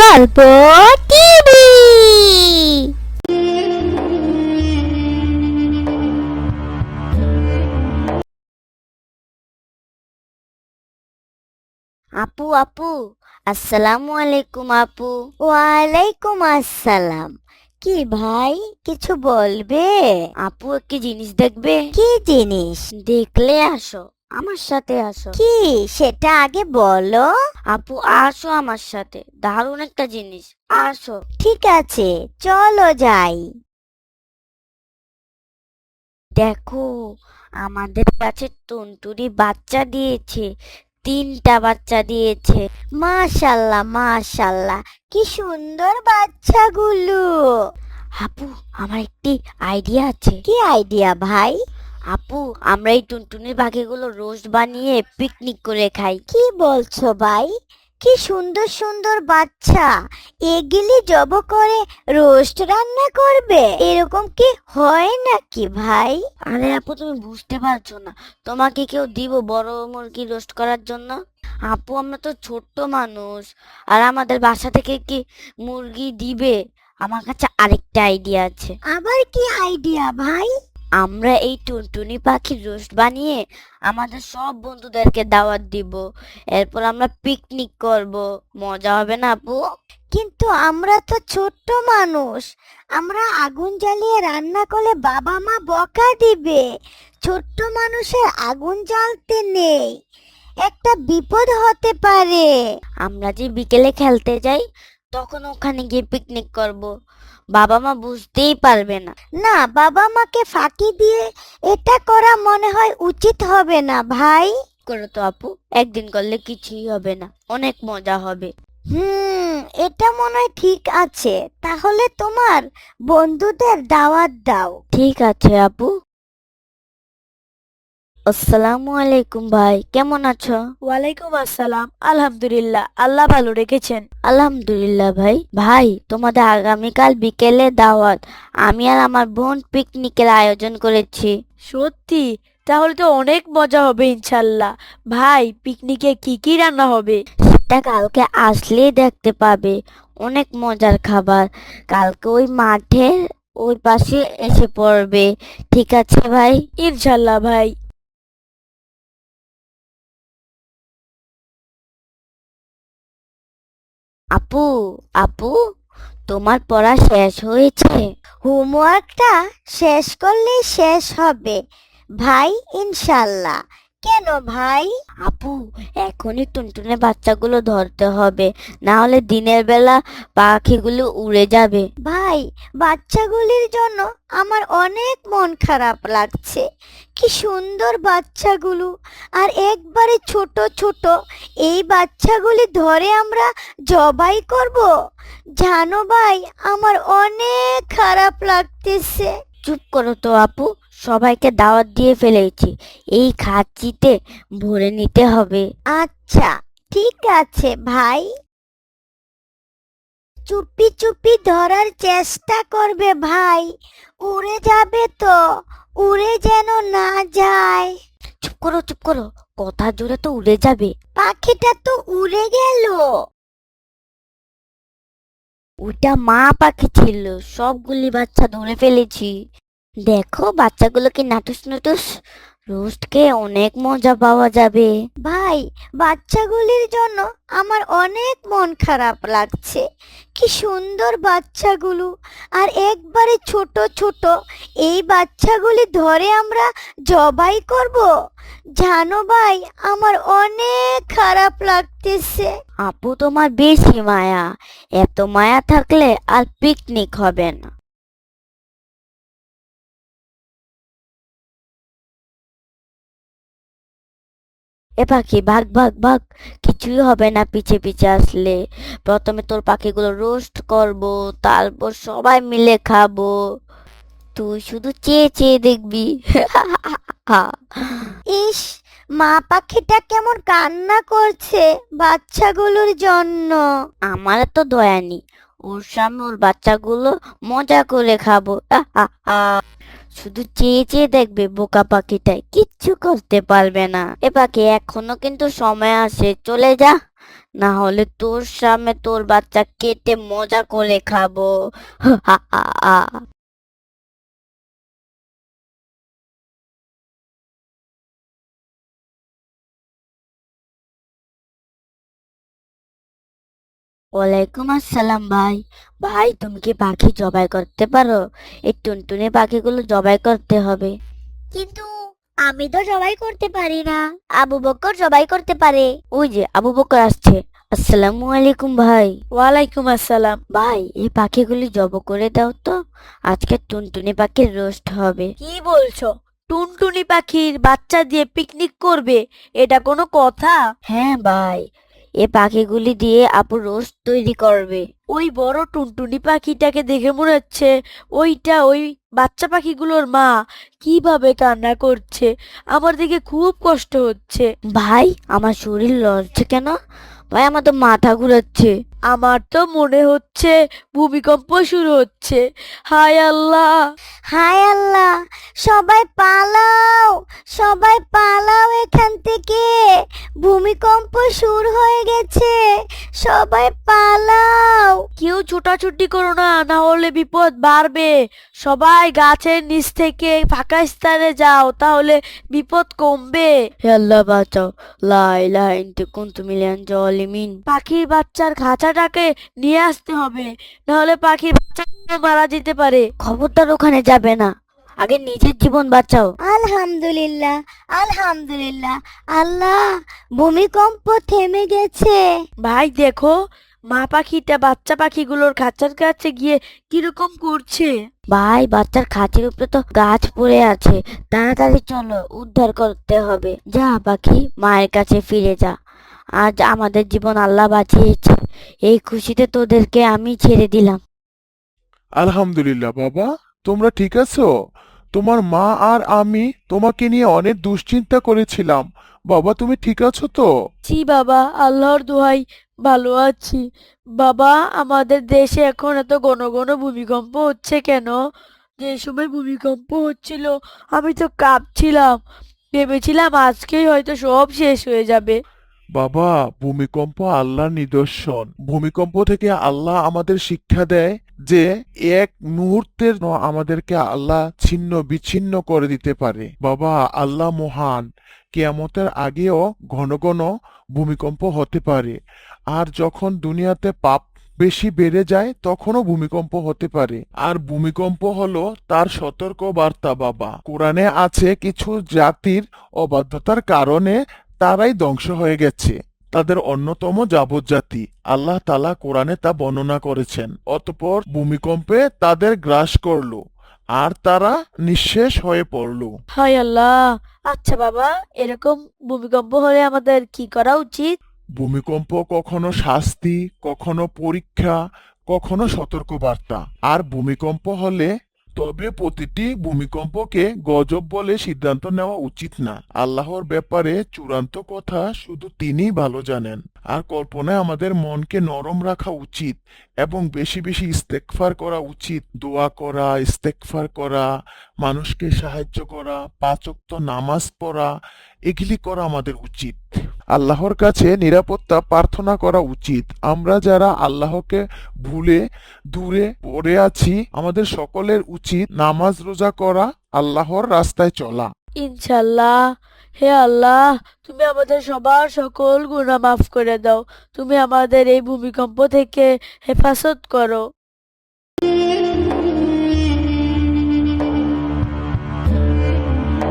গল্প টিভি। আপু আপু আসসালামু আলাইকুম আপু। ওয়ালাইকুম আসসালাম। কি ভাই কিছু বলবে? আপু কি জিনিস দেখবে? কি জিনিস? দেখলে আসো। আমার সাথে আসো। কি? সেটা আগে বলো। আপু আসো আমার সাথে। দারুণ একটা জিনিস। আসো। ঠিক আছে চলো যাই। দেখো আমাদের কাছে টুনটুনি বাচ্চা দিয়েছে। তিনটা বাচ্চা দিয়েছে। মাশাল্লাহ মাশাল্লাহ। কি সুন্দর বাচ্চাগুলো। আপু আমার একটি আইডিয়া আছে। কি আইডিয়া ভাই? আপু আমরা এই টুনটুনির পাখিগুলো রোস্ট বানিয়ে পিকনিক করে খাই। কি বলছো ভাই? কি সুন্দর সুন্দর বাচ্চা। এগুলি জব করে রোস্ট রান্না করবে। এরকম কি হয় নাকি ভাই? আরে আপু তুমি বুঝতে পারছ না। তোমাকে কেউ দিব বড় মুরগি রোস্ট করার জন্য? আপু আমরা তো ছোট্ট মানুষ। আর আমাদের বাসা থেকে কি মুরগি দিবে? আমার কাছে আরেকটা আইডিয়া আছে। আবার কি আইডিয়া ভাই? আমরা এই টুনটুনি পাখির রোস্ট বানিয়ে আমাদের সব বন্ধুদেরকে দাওয়াত দিব। এরপর আমরা পিকনিক করব। মজা হবে না আপু? কিন্তু আমরা তো ছোট্ট মানুষ। আমরা আগুন জ্বালিয়ে রান্না করলে বাবা মা বকা দিবে। ছোট্ট মানুষের আগুন জ্বালতে নেই। একটা বিপদ হতে পারে। আমরা যে বিকেলে খেলতে যাই তখন ওখানে গিয়ে পিকনিক করব। বাবা মা বুঝতেই পারবে না। না বাবা মাকে ফাঁকি দিয়ে এটা করা মনে হয় উচিত হবে না ভাই। করো তো আপু? একদিন করলে কিছুই হবে না অনেক মজা হবে। হুম এটা মনে হয় ঠিক আছে। তাহলে তোমার বন্ধুদের দাওয়াত দাও। ঠিক আছে আপু। আসসালামু আলাইকুম ভাই কেমন আছো? ওয়ালাইকুম আসসালাম আলহামদুলিল্লাহ আল্লাহ ভালো রেখেছেন। আলহামদুলিল্লাহ ভাই। ভাই তোমাদের আগামীকাল বিকেলে দাওয়াত। আমি আর আমার বোন পিকনিকের আয়োজন করেছি। সত্যি? তাহলে তো অনেক মজা হবে ইনশাল্লাহ। ভাই পিকনিকে কি কি রান্না হবে? সেটা কালকে আসলেই দেখতে পাবে। অনেক মজার খাবার। কালকে ওই মাঠে ওই পাশে এসে পড়বে। ঠিক আছে ভাই? ইনশাল্লাহ ভাই। আপু আপু তোমার পড়া শেষ হয়েছে। হোমওয়ার্কটা শেষ করলেই শেষ হবে। ভাই ইনশাল্লাহ। কেন ভাই? আপু এখনই টুনটুনে বাচ্চাগুলো ধরতে হবে না হলে দিনের বেলা পাখিগুলো উড়ে যাবে। ভাই বাচ্চাগুলির জন্য আমার অনেক মন খারাপ লাগছে। কি সুন্দর বাচ্চাগুলো। আর একবারে ছোট ছোট এই বাচ্চাগুলি ধরে আমরা জবাই করব? জানো ভাই আমার অনেক খারাপ লাগতেছে। চুপ করো তো আপু। সবাইকে দাওয়াত দিয়ে ফেলেছি। এই খাচ্ছিতে ভরে নিতে হবে। আচ্ছা ঠিক আছে ভাই। চুপি চুপি ধরার চেষ্টা করবে ভাই। উড়ে যাবে তো উড়ে যেন না যায়। চুপ করো চুপ করো কথা জোরে তো উড়ে যাবে। পাখিটা তো উড়ে গেল। ওটা মা পাখি ছিল সবগুলি বাচ্চা ধরে ফেলেছি। দেখো বাচ্চাগুলোকে নাটুস নাটুস? রোস্ট খেয়ে অনেক মজা পাওয়া যাবে। ভাই, বাচ্চাগুলির জন্য আমার অনেক মন খারাপ লাগছে। কি সুন্দর বাচ্চাগুলো। আর একবারে ছোট ছোট এই বাচ্চাগুলি ধরে আমরা জবাই করব? জানো ভাই, আমার অনেক খারাপ লাগতেছে। আপু, তোমার বেশি মায়া। এত মায়া থাকলে আর পিকনিক হবে না। এ পাখি ভাগ ভাগ ভাগ কিছুই হবে না পিছে পিছে আসলে। প্রথমে তোর পাখিগুলো রোস্ট করব তারপর সবাই মিলে খাব। তুই শুধু চেয়ে চেয়ে দেখবি। ইস মা পাখিটা কেমন কান্না করছে বাচ্চাগুলোর জন্য। আমার তো দয়া নেই। ওর সামনে ওর বাচ্চাগুলো মজা করে খাব। শুধু চেয়ে চেয়ে দেখবে বোকা পাখিটাই, কিচ্ছু করতে পারবে না। এ পাখি এখনও কিন্তু সময় আসে, চলে যা। না হলে তোর সামনে তোর বাচ্চা কেটে মজা করে খাব। ওয়ালাইকুম আসসালাম ভাই। ভাই তুমি কি পাখি জবাই করতে পারো? এই টুনটুনি পাখিগুলো জবাই করতে হবে। কিন্তু আমি তো জবাই করতে পারি না। আবু বকর জবাই করতে পারে। ওই যে আবু বকর আসছে। আসসালামু আলাইকুম ভাই। ওয়ালাইকুম আসসালাম। ভাই এই পাখিগুলি জব করে দাও তো। আজকে টুনটুনি পাখির রোস্ট হবে। কি বলছো? টুনটুনি পাখির বাচ্চা দিয়ে পিকনিক করবে? এটা কোনো কথা? হ্যাঁ ভাই এ পাখিগুলি দিয়ে আপু রোস্ট তৈরি করবে। ওই বড় টুনটুনি পাখিটাকে দেখে মনে হচ্ছে ওইটা ওই বাচ্চা পাখিগুলোর মা। কীভাবে কান্না করছে, আমার দিকে খুব কষ্ট হচ্ছে। ভাই, আমার শরীর লড়ছে কেন? ভাই, আমার তো মাথা ঘুরাচ্ছে। আমার তো মনে হচ্ছে ভূমিকম্প শুরু হচ্ছে। হায় আল্লাহ। হায় আল্লাহ। সবাই পালাও। সবাই পালাও এখান থেকে। ভূমিকম্প শুরু হয়ে গেছে। সবাই পালাও। কেউ ছোটাছুটি করো না না হলে বিপদ বাড়বে। সবাই গাছের নিচ থেকে ফাঁকা স্থানে যাও তাহলে বিপদ কমবে। হে আল্লাহ বাঁচাও। লা ইলাহা ইন্তা কুনতু মিনাল জালিমিন পাখির বাচ্চার খাঁচাটাকে নিয়ে আসতে হবে। নাহলে পাখির বাচ্চা মারা যেতে পারে। খবরদার ওখানে যাবে না। আগে নিজের জীবন বাঁচাও। আলহামদুলিল্লাহ আলহামদুলিল্লাহ। আল্লাহ ভূমিকম্প থেমে গেছে। ভাই দেখো মা পাখিটা বাচ্চা পাখিগুলোর খাঁচার কাছে গিয়ে কীরকম করছে। ভাই বাচ্চার খাঁচের উপরে তো গাছ পড়ে আছে। তাড়াতাড়ি চলো উদ্ধার করতে হবে। যা পাখি মায়ের কাছে ফিরে যা। আজ আমাদের জীবন আল্লাহ বাঁচিয়েছে। এই খুশিতে তোদেরকে আমি ছেড়ে দিলাম। আলহামদুলিল্লাহ বাবা তোমরা ঠিক আছো? তোমার মা আর আমি তোমাকে নিয়ে অনেক দুশ্চিন্তা করেছিলাম। বাবা তুমি ঠিক আছো তো? জি বাবা আল্লাহর দোহাই ভালো আছি। বাবা আমাদের দেশে এখন এত ঘন ঘন ভূমিকম্প হচ্ছে কেন? যে সময় ভূমিকম্প হচ্ছিল আমি তো কাঁপছিলাম। ভেবেছিলাম আজকেই হয়তো সব শেষ হয়ে যাবে। বাবা, ভূমিকম্প আল্লাহর নিদর্শন। ভূমিকম্প থেকে আল্লাহ আমাদের শিক্ষা দেয় যে এক মুহূর্তের আমাদেরকে আল্লাহ ছিন্ন, বিচ্ছিন্ন করে দিতে পারে। বাবা, আল্লাহ মহান। কেয়ামতের আগেও ঘন ঘন ভূমিকম্প হতে পারে। আর যখন দুনিয়াতে পাপ বেশি বেড়ে যায়, তখনও ভূমিকম্প হতে পারে। আর ভূমিকম্প হলো তার সতর্ক বার্তা বাবা। কোরআনে আছে কিছু জাতির অবাধ্যতার কারণে তারাই ধ্বংস হয়ে গেছে। তাদের অন্যতম যাবৎ জাতি আল্লাহ তালা কোরআনে তা বর্ণনা করেছেন। অতপর ভূমিকম্পে তাদের গ্রাস করল আর তারা নিঃশেষ হয়ে পড়ল। হায় আল্লাহ! আচ্ছা বাবা এরকম ভূমিকম্প হলে আমাদের কি করা উচিত? ভূমিকম্প কখনো শাস্তি কখনো পরীক্ষা কখনো সতর্কবার্তা। আর ভূমিকম্প হলে তবে প্রতিটি ভূমিকম্পকে গজব বলে সিদ্ধান্ত নেওয়া উচিত না। আল্লাহর ব্যাপারে চূড়ান্ত কথা শুধু তিনিই ভালো জানেন। আর কল্পনায় আমাদের মনকে নরম রাখা উচিত এবং বেশি বেশি ইস্তেকফার করা উচিত। দোয়া করা, ইস্তেকফার করা, মানুষকে সাহায্য করা পাঁচক্ত নামাজ পড়া, এগুলি করা আমাদের উচিত। আল্লাহর কাছে নিরাপত্তা প্রার্থনা করা উচিত। আমরা যারা আল্লাহকে ভুলে, দূরে পড়ে আছি, আমাদের সকলের উচিত নামাজ রোজা করা, আল্লাহর রাস্তায় চলা। ইনশাল্লাহ হে আল্লাহ, তুমি আমাদের সবার সকল গুনাহ মাফ করে দাও। তুমি আমাদের এই ভূমিকম্প থেকে হেফাজত করো।